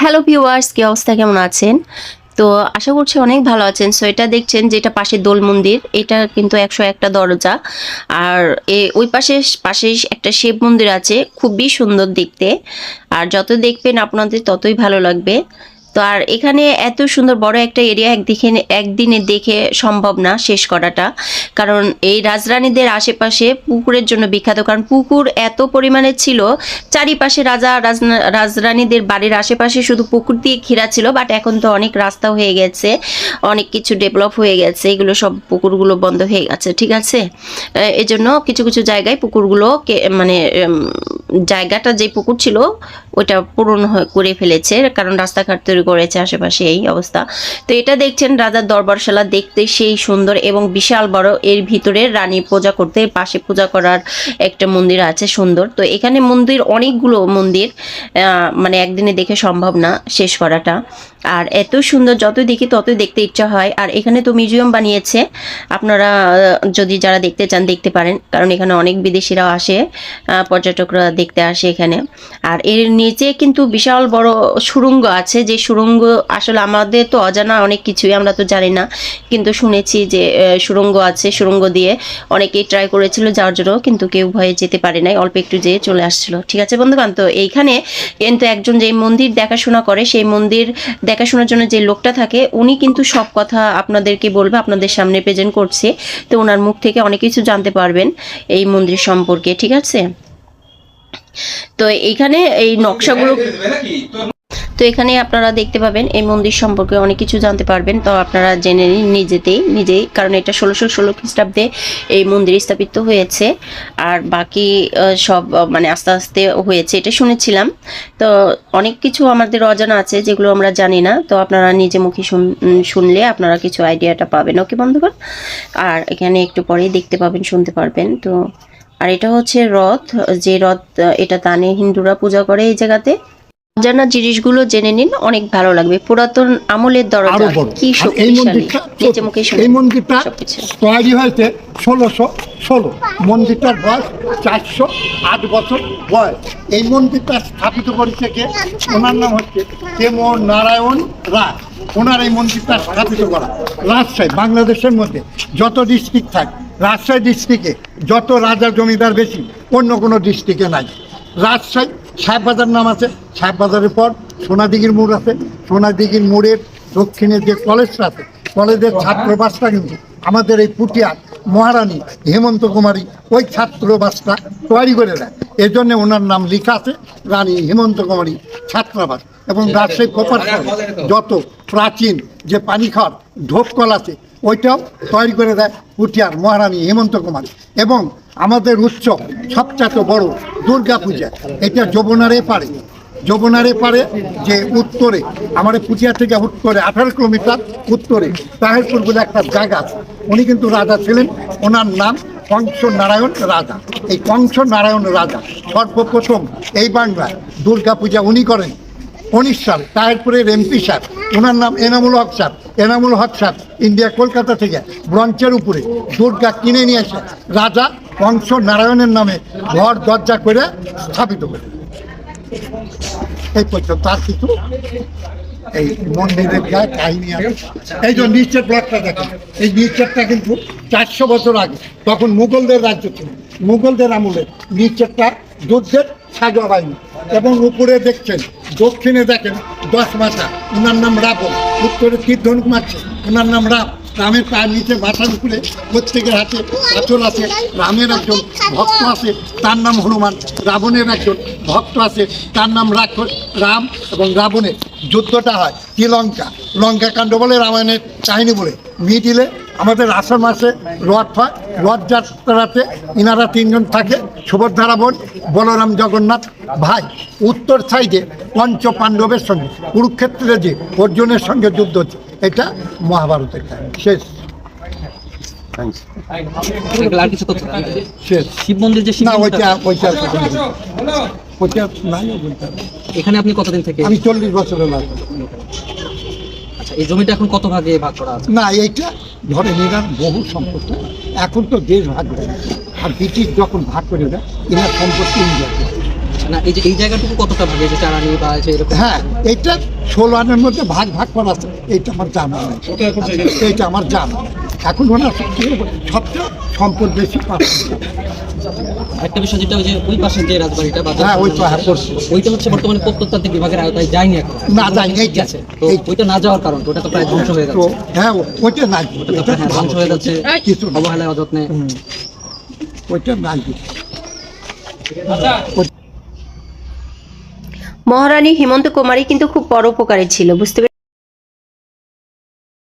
Hello viewers কি অবস্থা? কেমন আছেন? তো আশা করছি অনেক ভালো আছেন। সো এটা দেখছেন যেটা পাশে দোল মন্দির। এটা কিন্তু একশো একটা দরজা। আর এ, ওই পাশে পাশে একটা শিব মন্দির আছে। খুবই সুন্দর দেখতে। আর যত দেখবেন আপনাদের ততই ভালো লাগবে। তো আর এখানে এত সুন্দর বড় একটা এরিয়া একদিকে একদিনে দেখে সম্ভব না শেষ করাটা। কারণ এই রাজরানীদের আশেপাশে পুকুরের জন্য বিখ্যাত, কারণ পুকুর এত পরিমাণে ছিল, চারিপাশে রাজা, রাজনা- রাজরানীদের বাড়ির আশেপাশে শুধু পুকুর দিয়ে ঘেরা ছিল বাট এখন তো অনেক রাস্তা হয়ে গেছে, অনেক কিছু ডেভেলপ হয়ে গেছে, এগুলো সব পুকুরগুলো বন্ধ হয়ে গেছে, ঠিক আছে? এজন্য কিছু কিছু জায়গায় পুকুরগুলো মানে জায়গাটা যে পুকুর ছিল ওটা পূরণ করে ফেলেছে, কারণ রাস্তাঘাট তৈরি করেছে আশেপাশে এই অবস্থা। তো এটা দেখছেন রাজার দরবারশালা দেখতে সেই সুন্দর এবং বিশাল বড়। এর ভিতরে রানী পূজা করতে পাশে পূজা করার একটা মন্দির আছে সুন্দর। তো এখানে মন্দির অনেকগুলো মন্দির মানে একদিনে দেখে সম্ভব না শেষ করাটা। আর এত সুন্দর, যতই দেখি ততই দেখতে ইচ্ছা হয়। আর এখানে তো মিউজিয়াম বানিয়েছে। আপনারা যদি যারা দেখতে চান, দেখতে পারেন। কারণ এখানে অনেক বিদেশিরাও আসে পর্যটকরা দেখতে আসে এখানে। আর এর নিচে কিন্তু বিশাল বড় সুরঙ্গ আছে। যে সুরঙ্গ আসলে আমাদের তো অজানা অনেক কিছুই, আমরা তো জানি না। কিন্তু শুনেছি যে সুরঙ্গ আছে, সুরঙ্গ দিয়ে অনেকেই ট্রাই করেছিল যাওয়ার জন্য, কিন্তু কেউ ভয়ে যেতে পারে নাই। অল্প একটু যেয়ে চলে আসছিল। ঠিক আছে বন্ধুবান তো এইখানে কিন্তু একজন যে মন্দির দেখাশোনা করে, সেই মন্দির দেখাশোনার জন্য যে লোকটা থাকে উনি কিন্তু সব কথা আপনাদেরকে বলবে আপনাদের সামনে প্রেজেন্ট করছে তো ওনার মুখ থেকে অনেক কিছু জানতে পারবেন এই মন্দির সম্পর্কে ঠিক আছে তো এইখানে এই নকশাগুলো তো এখানে আপনারা দেখতে পাবেন এই মন্দির সম্পর্কে অনেক কিছু জানতে পারবেন। তো আপনারা জেনে নিন নিজেতেই, নিজেই, কারণ এটা ষোলোশো ষোলো খ্রিস্টাব্দে এই মন্দির স্থাপিত হয়েছে। আর বাকি সব মানে আস্তে আস্তে হয়েছে, এটা শুনেছিলাম। তো অনেক কিছু আমাদের অজানা আছে, যেগুলো আমরা জানি না। তো আপনারা নিজে মুখে শুন- শুনলে আপনারা কিছু আইডিয়াটা পাবেন। ওকে, বন্ধুগণ? আর এখানে একটু পরেই দেখতে পাবেন, শুনতে পারবেন। তো, আর এটা হচ্ছে রথ, যে রথ এটা তানে হিন্দুরা পূজা করে এই জায়গাতে। অজানা জিনিসগুলো জেনে নিন অনেক ভালো লাগবে। পুরাতন আমলের দরজা কি এই শক্তিশালী। মন্দিরটা নিচে মুখে এই মন্দিরটা। তৈরি হয়েছে ষোলোশো ষোলো। মন্দিরটার বয়স চারশো আট বছর বয়স। এই মন্দিরটা স্থাপিত করেছে কে? ওনার নাম হচ্ছে কেমন নারায়ণ রায়। ওনার এই মন্দিরটা স্থাপিত করা। রাজশাহী বাংলাদেশের মধ্যে যত ডিস্ট্রিক্ট থাকে রাজশাহী ডিস্ট্রিক্টে যত রাজা জমিদার বেশি অন্য কোনো ডিস্ট্রিক্টে নাই। রাজশাহী সাহেববাজার নাম আছে সাহেববাজারের পর সোনাদিঘির মোড় আছে। সোনাদিঘির মোড়ের দক্ষিণে যে কলেজটা আছে কলেজের ছাত্রবাসটা কিন্তু আমাদের এই পুটিয়ার মহারানী হেমন্ত কুমারী ওই ছাত্রবাসটা তৈরি করে দেয়। এর জন্য ওনার নাম লেখা আছে রানী হেমন্ত কুমারী ছাত্রাবাস এবং রাজশাহী প্রপার যত প্রাচীন যে পানি খাওয়ার ঢোপকল আছে ওইটাও তৈরি করে দেয় পুটিয়ার মহারানী হেমন্ত কুমার। এবং আমাদের উৎসব সবচেয়ে বড় দুর্গা পূজা, এটা যমুনারে পারে যমুনারে পারে যে উত্তরে, আমাদের পুচিয়া থেকে উত্তরে আঠারো কিলোমিটার উত্তরে তাহেরপুর বলে একটা জায়গা আছে। উনি কিন্তু রাজা ছিলেন, ওনার নাম কংস নারায়ণ রাজা। এই কংস নারায়ণ রাজা সর্বপ্রথম এই বাংলায় দুর্গা পূজা উনি করেন। উনিশ সাল তাহেরপুরের এমপি সাহেব ওনার নাম এনামুল হক সাহেব এনামুল হক সাহেব ইন্ডিয়া, কলকাতা থেকে ব্রঞ্চের উপরে, দুর্গা কিনে নিয়ে এসে, রাজা কংস নারায়ণের নামে ঘর, দরজা করে স্থাপিত করে। এই পর্যন্ত তার কিছু? এই মন্দিরের গায়ে কাহিনী আছে। এই যে নিচের ব্লকটা দেখেন, এই নিচেরটা কিন্তু চারশো বছর আগে, তখন মুঘলদের রাজ্য ছিল। মুঘলদের আমলে নিচেরটা যুদ্ধের সাজা বাহিনী এবং উপরে দেখছেন দক্ষিণে দেখেন দশ মাথা ওনার নাম রাবণ, উত্তরে তীর্ধনুক মারছে? ওনার নাম রাম। রামের পায়ের নিচে মাথার উপরে প্রত্যেকের হাতে আচল আছে, রামের একজন ভক্ত আছে, তার নাম হনুমান, রাবণের একজন ভক্ত আছে, তার নাম রাক্ষস, রাম এবং রাবণের। যুদ্ধটা হয় শ্রীলঙ্কা লঙ্কা কাণ্ড বলে রামায়ণের কাহিনী বলে। মিডিলে আমাদের আষাঢ় মাসে রথ হয় রথযাত্রাতে ইনারা তিনজন থাকে সুভদ্রা রাবণ বলরাম জগন্নাথ ভাই। উত্তর সাইডে পঞ্চ পাণ্ডবের সঙ্গে কুরুক্ষেত্রে যে অর্জুনের সঙ্গে যুদ্ধ হচ্ছে এটা মহাভারতের শেষ। এখানে আপনি কতদিন থেকে? আমি চল্লিশ বছরের আচ্ছা এই জমিটা এখন কত ভাগে ভাগ করা আছে? না এইটা ধরে নিলাম বহু সম্পত্তি। এখন তো দেশ ভাগ করে আর ব্রিটিশ যখন ভাগ করে দেয় এনার সম্পত্তি ইন্ডিয়া না এই যে এই জায়গাটুকু কতটা ভাগে? যে চারানি বা যে এরকম হ্যাঁ এইটা ষোলো আনের মধ্যে ভাগ ভাগ করা আছে। এইটা আমার জানা নেই। এইটা আমার জানা এখন ওনার সবচেয়ে সবচেয়ে সম্পদ বেশি একটা বিষয় যেটা ওই যে ওই পাশের যে রাজবাড়িটা বা হ্যাঁ, ওই হ্যাঁ, পড়ছে। ওইটা হচ্ছে বর্তমানে প্রত্নতাত্ত্বিক বিভাগের আওতায় যায়নি এখন। না, যায়নি, এই তো ওইটা না যাওয়ার কারণ ওটা তো প্রায় ধ্বংস হয়ে যাচ্ছে। হ্যাঁ ওইটা নাই। ওটা তো ওইটা হ্যাঁ, ধ্বংস হয়ে যাচ্ছে কিছু। অবহেলায় অযত্নে। ওইটা নাই। মহারানী হেমন্ত কুমারী কিন্তু খুব পরোপকারী ছিল বুঝতে?